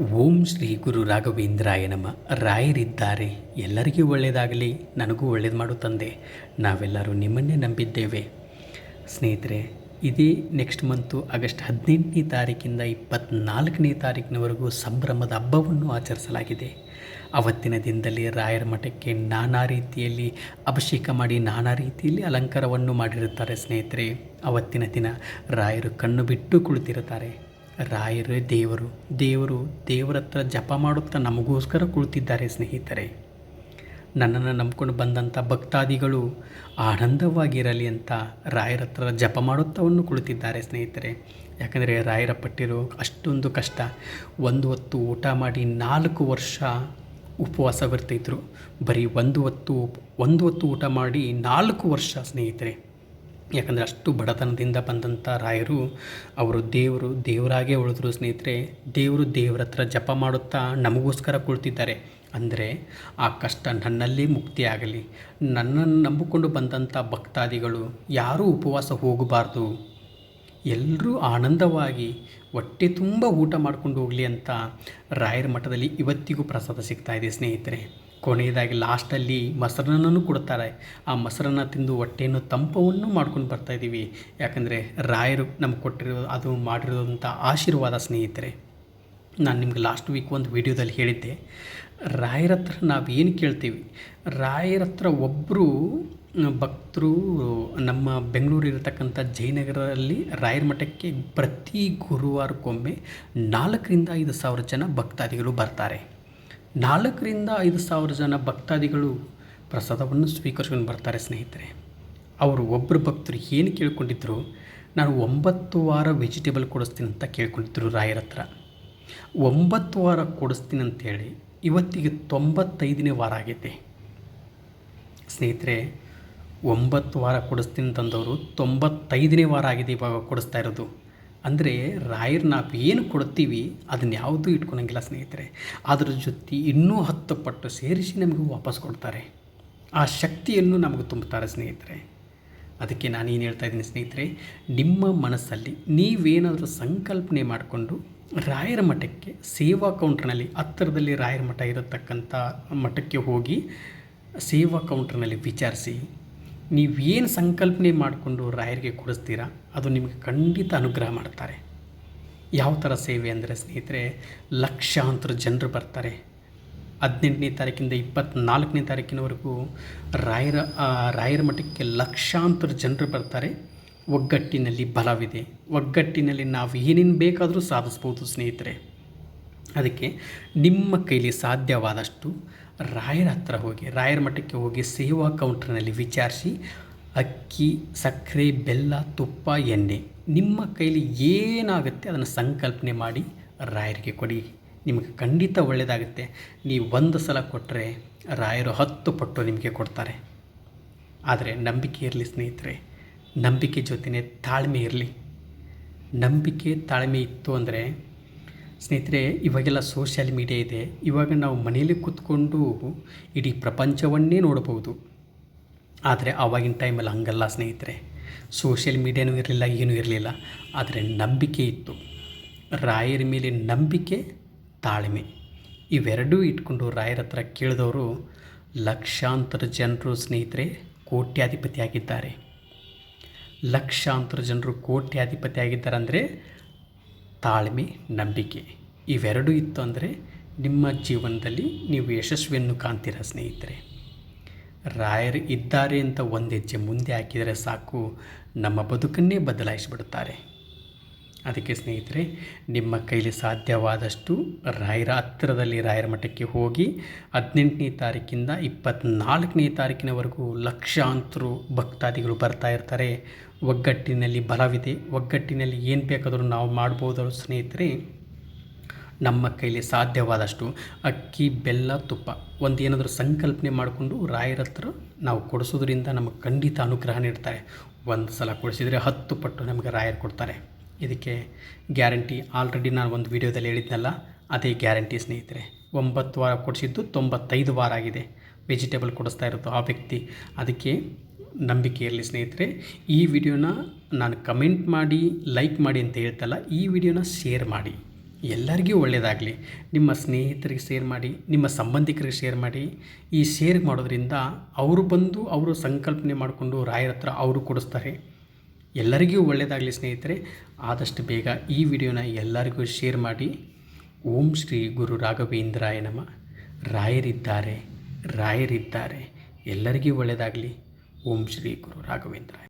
ಓಂ ಶ್ರೀ ಗುರು ರಾಘವೇಂದ್ರಾಯ ನಮ್ಮ ರಾಯರಿದ್ದಾರೆ. ಎಲ್ಲರಿಗೂ ಒಳ್ಳೆಯದಾಗಲಿ, ನನಗೂ ಒಳ್ಳೇದು ಮಾಡು ತಂದೆ. ನಾವೆಲ್ಲರೂ ನಿಮ್ಮನ್ನೇ ನಂಬಿದ್ದೇವೆ. ಸ್ನೇಹಿತರೆ, ಇದೇ ನೆಕ್ಸ್ಟ್ ಮಂತು ಆಗಸ್ಟ್ ಹದಿನೆಂಟನೇ ತಾರೀಕಿಂದ ಇಪ್ಪತ್ತ್ನಾಲ್ಕನೇ ತಾರೀಕಿನವರೆಗೂ ಸಂಭ್ರಮದ ಹಬ್ಬವನ್ನು ಆಚರಿಸಲಾಗಿದೆ. ಅವತ್ತಿನ ದಿನದಲ್ಲಿ ರಾಯರ ಮಠಕ್ಕೆ ನಾನಾ ರೀತಿಯಲ್ಲಿ ಅಭಿಷೇಕ ಮಾಡಿ, ನಾನಾ ರೀತಿಯಲ್ಲಿ ಅಲಂಕಾರವನ್ನು ಮಾಡಿರುತ್ತಾರೆ ಸ್ನೇಹಿತರೆ. ಅವತ್ತಿನ ದಿನ ರಾಯರು ಕಣ್ಣು ಬಿಟ್ಟು ಕುಳಿತಿರುತ್ತಾರೆ. ರಾಯರೇ, ದೇವರು ದೇವರು ದೇವರ ಹತ್ರ ಜಪ ಮಾಡುತ್ತಾ ನಮಗೋಸ್ಕರ ಕುಳಿತಿದ್ದಾರೆ ಸ್ನೇಹಿತರೆ. ನನ್ನನ್ನು ನಂಬ್ಕೊಂಡು ಬಂದಂಥ ಭಕ್ತಾದಿಗಳು ಆನಂದವಾಗಿರಲಿ ಅಂತ ರಾಯರ ಹತ್ರ ಜಪ ಮಾಡುತ್ತವನ್ನು ಕುಳಿತಿದ್ದಾರೆ ಸ್ನೇಹಿತರೆ. ಯಾಕಂದರೆ ರಾಯರ ಪಟ್ಟಿರೋ ಅಷ್ಟೊಂದು ಕಷ್ಟ. ಒಂದು ಹೊತ್ತು ಊಟ ಮಾಡಿ ನಾಲ್ಕು ವರ್ಷ ಉಪವಾಸ ಬರ್ತಿದ್ರು ಬರೀ ಒಂದು ಹೊತ್ತು ಒಂದು ಹೊತ್ತು ಊಟ ಮಾಡಿ ನಾಲ್ಕು ವರ್ಷ ಸ್ನೇಹಿತರೆ. ಯಾಕಂದರೆ ಅಷ್ಟು ಬಡತನದಿಂದ ಬಂದಂಥ ರಾಯರು, ಅವರು ದೇವರು, ದೇವರಾಗೇ ಉಳಿದ್ರು ಸ್ನೇಹಿತರೆ, ದೇವರು ದೇವರ ಹತ್ರ ಜಪ ಮಾಡುತ್ತಾ ನಮಗೋಸ್ಕರ ಕುಳಿತಿದ್ದಾರೆ. ಅಂದರೆ ಆ ಕಷ್ಟ ನನ್ನಲ್ಲೇ ಮುಕ್ತಿಯಾಗಲಿ. ನನ್ನನ್ನು ನಂಬಿಕೊಂಡು ಬಂದಂಥ ಭಕ್ತಾದಿಗಳು ಯಾರೂ ಉಪವಾಸ ಹೋಗಬಾರ್ದು. ಎಲ್ಲರೂ ಆನಂದವಾಗಿ, ಹೊಟ್ಟೆ ತುಂಬ ಊಟ ಮಾಡ್ಕೊಂಡು ಹೋಗಲಿ ಅಂತ ರಾಯರ ಮಠದಲ್ಲಿ ಇವತ್ತಿಗೂ ಪ್ರಸಾದ ಸಿಗ್ತಾ ಇದೆ ಸ್ನೇಹಿತರೆ. ಕೊನೆಯದಾಗಿ ಲಾಸ್ಟಲ್ಲಿ ಮೊಸರನ್ನೂ ಕೊಡ್ತಾರೆ ಆ ಮೊಸರನ್ನು ತಿಂದು ಹೊಟ್ಟೆಯನ್ನು ತಂಪವನ್ನು ಮಾಡ್ಕೊಂಡು ಬರ್ತಾ ಇದ್ದೀವಿ. ಯಾಕಂದರೆ ರಾಯರು ನಮ್ಗೆ ಕೊಟ್ಟಿರೋ, ಅದು ಮಾಡಿರೋದಂಥ ಆಶೀರ್ವಾದ ಸ್ನೇಹಿತರೆ. ನಾನು ನಿಮ್ಗೆ ಲಾಸ್ಟ್ ವೀಕ್ ಒಂದು ವಿಡಿಯೋದಲ್ಲಿ ಹೇಳಿದ್ದೆ. ರಾಯರ ಹತ್ರ ನಾವೇನು ಕೇಳ್ತೀವಿ? ರಾಯರ ಹತ್ರ ಒಬ್ಬರು ಭಕ್ತರು ನಮ್ಮ ಬೆಂಗಳೂರಿರತಕ್ಕಂಥ ಜಯನಗರದಲ್ಲಿ ರಾಯರ ಮಠಕ್ಕೆ ಪ್ರತಿ ಗುರುವಾರಕ್ಕೊಮ್ಮೆ ನಾಲ್ಕರಿಂದ ಐದು ಸಾವಿರ ಜನ ಭಕ್ತಾದಿಗಳು ಬರ್ತಾರೆ. ನಾಲ್ಕರಿಂದ ಐದು ಸಾವಿರ ಜನ ಭಕ್ತಾದಿಗಳು ಪ್ರಸಾದವನ್ನು ಸ್ವೀಕರಿಸ್ಕೊಂಡು ಬರ್ತಾರೆ ಸ್ನೇಹಿತರೆ. ಅವರು ಒಬ್ಬರು ಭಕ್ತರು ಏನು ಕೇಳ್ಕೊಂಡಿದ್ರು? ನಾನು ಒಂಬತ್ತು ವಾರ ವೆಜಿಟೇಬಲ್ ಕೊಡಿಸ್ತೀನಿ ಅಂತ ಕೇಳ್ಕೊಂಡಿದ್ರು ರಾಯರ ಹತ್ರ. ಒಂಬತ್ತು ವಾರ ಕೊಡಿಸ್ತೀನಿ ಅಂತೇಳಿ ಇವತ್ತಿಗೆ ತೊಂಬತ್ತೈದನೇ ವಾರ ಆಗೈತೆ. ಸ್ನೇಹಿತರೆ, ಒಂಬತ್ತು ವಾರ ಕೊಡಿಸ್ತೀನಿ ಅಂತಂದವರು ತೊಂಬತ್ತೈದನೇ ವಾರ ಆಗಿದೆ ಇವಾಗ ಕೊಡಿಸ್ತಾ ಇರೋದು. ಅಂದರೆ ರಾಯರ್ ನಾವು ಏನು ಕೊಡ್ತೀವಿ ಅದನ್ನ ಯಾವುದೂ ಇಟ್ಕೊಳಂಗಿಲ್ಲ ಸ್ನೇಹಿತರೆ. ಅದರ ಜೊತೆ ಇನ್ನೂ ಹತ್ತು ಪಟ್ಟು ಸೇರಿಸಿ ನಮಗೆ ವಾಪಸ್ ಕೊಡ್ತಾರೆ. ಆ ಶಕ್ತಿಯನ್ನು ನಮಗೆ ತುಂಬುತ್ತಾರೆ ಸ್ನೇಹಿತರೆ. ಅದಕ್ಕೆ ನಾನು ಏನು ಹೇಳ್ತಾ ಇದ್ದೀನಿ ಸ್ನೇಹಿತರೆ, ನಿಮ್ಮ ಮನಸ್ಸಲ್ಲಿ ನೀವೇನಾದರೂ ಸಂಕಲ್ಪನೆ ಮಾಡಿಕೊಂಡು ರಾಯರ ಮಠಕ್ಕೆ ಸೇವಾ ಕೌಂಟ್ರ್ನಲ್ಲಿ, ಹತ್ತಿರದಲ್ಲಿ ರಾಯರ ಮಠ ಇರತಕ್ಕಂಥ ಮಠಕ್ಕೆ ಹೋಗಿ ಸೇವಾ ಕೌಂಟ್ರ್ನಲ್ಲಿ ವಿಚಾರಿಸಿ ನೀವೇನು ಸಂಕಲ್ಪನೆ ಮಾಡಿಕೊಂಡು ರಾಯರಿಗೆ ಕೊಡಿಸ್ತೀರಾ? ಅದು ನಿಮಗೆ ಖಂಡಿತ ಅನುಗ್ರಹ ಮಾಡ್ತಾರೆ. ಯಾವ ಥರ ಸೇವೆ ಅಂದರೆ ಸ್ನೇಹಿತರೆ, ಲಕ್ಷಾಂತರ ಜನರು ಬರ್ತಾರೆ. ಹದಿನೆಂಟನೇ ತಾರೀಕಿಂದ ಇಪ್ಪತ್ತ್ನಾಲ್ಕನೇ ತಾರೀಕಿನವರೆಗೂ ರಾಯರ ರಾಯರ ಮಠಕ್ಕೆ ಲಕ್ಷಾಂತರ ಜನರು ಬರ್ತಾರೆ. ಒಗ್ಗಟ್ಟಿನಲ್ಲಿ ಬಲವಿದೆ. ಒಗ್ಗಟ್ಟಿನಲ್ಲಿ ನಾವು ಏನೇನು ಬೇಕಾದರೂ ಸಾಧಿಸ್ಬೋದು ಸ್ನೇಹಿತರೆ. ಅದಕ್ಕೆ ನಿಮ್ಮ ಕೈಲಿ ಸಾಧ್ಯವಾದಷ್ಟು ರಾಯರ ಹತ್ರ ಹೋಗಿ, ರಾಯರ ಮಠಕ್ಕೆ ಹೋಗಿ ಸೇವಾ ಕೌಂಟ್ರ್ನಲ್ಲಿ ವಿಚಾರಿಸಿ, ಅಕ್ಕಿ, ಸಕ್ಕರೆ, ಬೆಲ್ಲ, ತುಪ್ಪ, ಎಣ್ಣೆ, ನಿಮ್ಮ ಕೈಲಿ ಏನಾಗುತ್ತೆ ಅದನ್ನು ಸಂಕಲ್ಪನೆ ಮಾಡಿ ರಾಯರಿಗೆ ಕೊಡಿ. ನಿಮಗೆ ಖಂಡಿತ ಒಳ್ಳೆಯದಾಗುತ್ತೆ. ನೀವು ಒಂದು ಸಲ ಕೊಟ್ಟರೆ ರಾಯರು ಹತ್ತು ಪಟ್ಟು ನಿಮಗೆ ಕೊಡ್ತಾರೆ. ಆದರೆ ನಂಬಿಕೆ ಇರಲಿ ಸ್ನೇಹಿತರೆ, ನಂಬಿಕೆ ಜೊತೆನೇ ತಾಳ್ಮೆ ಇರಲಿ. ನಂಬಿಕೆ ತಾಳ್ಮೆ ಇತ್ತು ಅಂದರೆ ಸ್ನೇಹಿತರೆ, ಇವಾಗೆಲ್ಲ ಸೋಷಿಯಲ್ ಮೀಡಿಯಾ ಇದೆ. ಇವಾಗ ನಾವು ಮನೆಯಲ್ಲಿ ಕೂತ್ಕೊಂಡು ಇಡೀ ಪ್ರಪಂಚವನ್ನೇ ನೋಡಬಹುದು. ಆದರೆ ಆವಾಗಿನ ಟೈಮಲ್ಲಿ ಹಂಗಲ್ಲ ಸ್ನೇಹಿತರೆ. ಸೋಷಿಯಲ್ ಮೀಡಿಯಾನೂ ಇರಲಿಲ್ಲ, ಏನೂ ಇರಲಿಲ್ಲ. ಆದರೆ ನಂಬಿಕೆ ಇತ್ತು. ರಾಯರ ಮೇಲೆ ನಂಬಿಕೆ, ತಾಳ್ಮೆ. ಇವೆರಡೂ ಇಟ್ಕೊಂಡು ರಾಯರ ಹತ್ರ ಕೇಳಿದವರು ಲಕ್ಷಾಂತರ ಜನರು ಸ್ನೇಹಿತರೆ, ಕೋಟ್ಯಾಧಿಪತಿ ಆಗಿದ್ದಾರೆ. ಲಕ್ಷಾಂತರ ಜನರು ಕೋಟ್ಯಾಧಿಪತಿ ಆಗಿದ್ದಾರೆ ಅಂದರೆ ತಾಳ್ಮೆ, ನಂಬಿಕೆ ಇವೆರಡೂ ಇತ್ತು ಅಂದರೆ ನಿಮ್ಮ ಜೀವನದಲ್ಲಿ ನೀವು ಯಶಸ್ವಿಯನ್ನು ಕಾಣ್ತೀರ ಸ್ನೇಹಿತರೆ. ರಾಯರು ಇದ್ದಾರೆ ಅಂತ ಒಂದು ಹೆಜ್ಜೆ ಮುಂದೆ ಹಾಕಿದರೆ ಸಾಕು, ನಮ್ಮ ಬದುಕನ್ನೇ ಬದಲಾಯಿಸಿಬಿಡುತ್ತಾರೆ. ಅದಕ್ಕೆ ಸ್ನೇಹಿತರೆ, ನಿಮ್ಮ ಕೈಲಿ ಸಾಧ್ಯವಾದಷ್ಟು ರಾಯರ ಹತ್ತಿರದಲ್ಲಿ ರಾಯರ ಮಠಕ್ಕೆ ಹೋಗಿ ಹದಿನೆಂಟನೇ ತಾರೀಕಿಂದ ಇಪ್ಪತ್ತ್ನಾಲ್ಕನೇ ತಾರೀಕಿನವರೆಗೂ ಲಕ್ಷಾಂತರ ಭಕ್ತಾದಿಗಳು ಬರ್ತಾ ಇರ್ತಾರೆ. ಒಗ್ಗಟ್ಟಿನಲ್ಲಿ ಬಲವಿದೆ. ಒಗ್ಗಟ್ಟಿನಲ್ಲಿ ಏನು ಬೇಕಾದರೂ ನಾವು ಮಾಡ್ಬೋದು ಸ್ನೇಹಿತರೆ, ನಮ್ಮ ಕೈಲಿ ಸಾಧ್ಯವಾದಷ್ಟು ಅಕ್ಕಿ, ಬೆಲ್ಲ, ತುಪ್ಪ ಒಂದು ಏನಾದರೂ ಸಂಕಲ್ಪನೆ ಮಾಡಿಕೊಂಡು ರಾಯರ ಹತ್ರ ನಾವು ಕೊಡಿಸೋದ್ರಿಂದ ನಮಗೆ ಖಂಡಿತ ಅನುಗ್ರಹ ನೀಡ್ತಾರೆ. ಒಂದು ಸಲ ಕೊಡಿಸಿದರೆ ಹತ್ತು ಪಟ್ಟು ನಮಗೆ ರಾಯರ್ ಕೊಡ್ತಾರೆ. ಇದಕ್ಕೆ ಗ್ಯಾರಂಟಿ ಆಲ್ರೆಡಿ ನಾನು ಒಂದು ವಿಡಿಯೋದಲ್ಲಿ ಹೇಳಿದ್ನಲ್ಲ ಅದೇ ಗ್ಯಾರಂಟಿ ಸ್ನೇಹಿತರೆ. ಒಂಬತ್ತು ವಾರ ಕೊಡಿಸಿದ್ದು ತೊಂಬತ್ತೈದು ವಾರ ಆಗಿದೆ. ವೆಜಿಟೇಬಲ್ ಕೊಡಿಸ್ತಾ ಇರೋದು ಆ ವ್ಯಕ್ತಿ. ಅದಕ್ಕೆ ನಂಬಿಕೆ ಇರಲಿ ಸ್ನೇಹಿತರೆ. ಈ ವಿಡಿಯೋನ ನಾನು ಕಮೆಂಟ್ ಮಾಡಿ, ಲೈಕ್ ಮಾಡಿ ಅಂತ ಹೇಳ್ತಲ್ಲ, ಈ ವಿಡಿಯೋನ ಶೇರ್ ಮಾಡಿ. ಎಲ್ಲರಿಗೂ ಒಳ್ಳೆಯದಾಗಲಿ ನಿಮ್ಮ ಸ್ನೇಹಿತರಿಗೆ ಶೇರ್ ಮಾಡಿ, ನಿಮ್ಮ ಸಂಬಂಧಿಕರಿಗೆ ಶೇರ್ ಮಾಡಿ. ಈ ಶೇರ್ ಮಾಡೋದ್ರಿಂದ ಅವರು ಬಂದು, ಅವರು ಸಂಕಲ್ಪನೆ ಮಾಡಿಕೊಂಡು ರಾಯರ ಹತ್ರ ಅವರು ಕೊಡಿಸ್ತಾರೆ. ಎಲ್ಲರಿಗೂ ಒಳ್ಳೆಯದಾಗಲಿ ಸ್ನೇಹಿತರೆ. ಆದಷ್ಟು ಬೇಗ ಈ ವಿಡಿಯೋನ ಎಲ್ಲರಿಗೂ ಶೇರ್ ಮಾಡಿ. ಓಂ ಶ್ರೀ ಗುರು ರಾಘವೇಂದ್ರಾಯ ನಮ. ರಾಯರಿದ್ದಾರೆ ರಾಯರಿದ್ದಾರೆ. ಎಲ್ಲರಿಗೂ ಒಳ್ಳೆಯದಾಗಲಿ ಓಂ ಶ್ರೀ ಗುರು ರಾಘವೇಂದ್ರಾಯ.